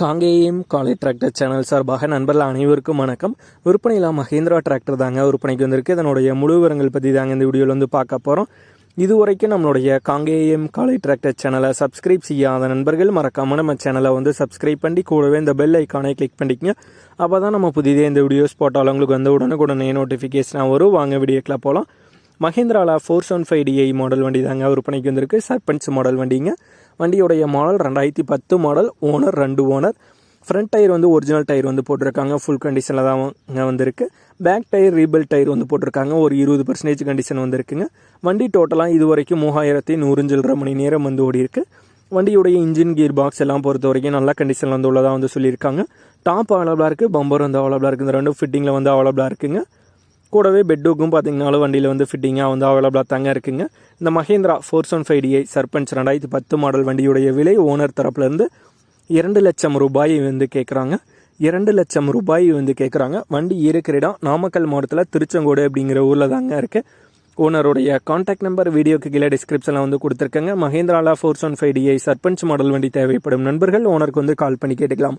காங்கேயம் காலை tractor channel சார்பாக நண்பர்கள் அனைவருக்கும் வணக்கம். விற்பனையில் மஹேந்திரா டிராக்டர் தாங்க விற்பனைக்கு வந்திருக்கு. இதனுடைய முழு விவரங்கள் பற்றி தாங்க இந்த வீடியோவில் வந்து பார்க்க போகிறோம் இதுவரைக்கும் நம்மளுடைய காங்கேயம் காலை டிராக்டர் சேனலை சப்ஸ்கிரைப் செய்யாத நண்பர்கள் மறக்காமல் நம்ம சேனலை வந்து சப்ஸ்கிரைப் பண்ணி கூடவே இந்த பெல் ஐக்கானை கிளிக் பண்ணிக்கங்க. அப்போ தான் நம்ம புதிதே இந்த வீடியோஸ் போட்டாலும் உங்களுக்கு வந்து உடனுக்குடனே நோட்டிஃபிகேஷனாக வரும். வாங்க வீடியோக்கில் போகலாம் மஹேந்திராவில் four seven five DI model வண்டி தாங்க விற்பனைக்கு வந்திருக்கு. சர்பஞ்ச் மாடல் வண்டிங்க. வண்டியோடைய மாடல் ரெண்டாயிரத்தி பத்து மாடல் ஓனர் ரெண்டு ஓனர் ஃப்ரண்ட் டயர் வந்து ஒரிஜினல் டயர் வந்து போட்டிருக்காங்க. ஃபுல் கண்டிஷனில் தான் வந்திருக்கு. பேக் டயர் ரீபில் டயர் வந்து போட்டிருக்காங்க. ஒரு இருபது பர்சன்டேஜ் கண்டிஷன் வந்திருக்குங்க. வண்டி டோட்டலாக இது வரைக்கும் மூவாயிரத்தி நூறு சில்லரை மணி நேரம் வந்து ஓடி இருக்குது வண்டியுடைய இன்ஜின் கியர் பாக்ஸ் எல்லாம் பொறுத்த வரைக்கும் நல்ல கண்டிஷனில் வந்து உள்ளதாக வந்து சொல்லியிருக்காங்க. டாப் அவைலபிளாக இருக்குது பம்பர் வந்து அவைலபிளாக இருக்குது இந்த ரெண்டும் ஃபிட்டிங்கில் வந்து அவைலபிளாக இருக்குங்க. கூடவே பெட்டுக்கும் பார்த்தீங்கனாலும் வண்டியில் வந்து ஃபிட்டிங்காக வந்து அவைலபிளாக தாங்க இருக்குங்க. இந்த Mahindra four seven five DI Sarpanch ரெண்டாயிரத்தி பத்து மாடல் வண்டியுடைய விலை ஓனர் தரப்புலேருந்து இரண்டு லட்சம் ரூபாய் வந்து கேட்குறாங்க இரண்டு லட்சம் ரூபாய் வந்து கேட்குறாங்க வண்டி இருக்கிற இடம் நாமக்கல் மாவட்டத்தில் திருச்செங்கோடு அப்படிங்கிற ஊரில் தாங்க இருக்குது ஓனருடைய காண்டாக்ட் நம்பர் வீடியோக்கு கீழே டிஸ்கிரிப்ஷனில் வந்து கொடுத்துருக்கேங்க. மஹேந்திராலா four one five DI Sarpanch model வண்டி தேவைப்படும் நண்பர்கள் ஓனருக்கு வந்து கால் பண்ணி கேட்டுக்கலாம்.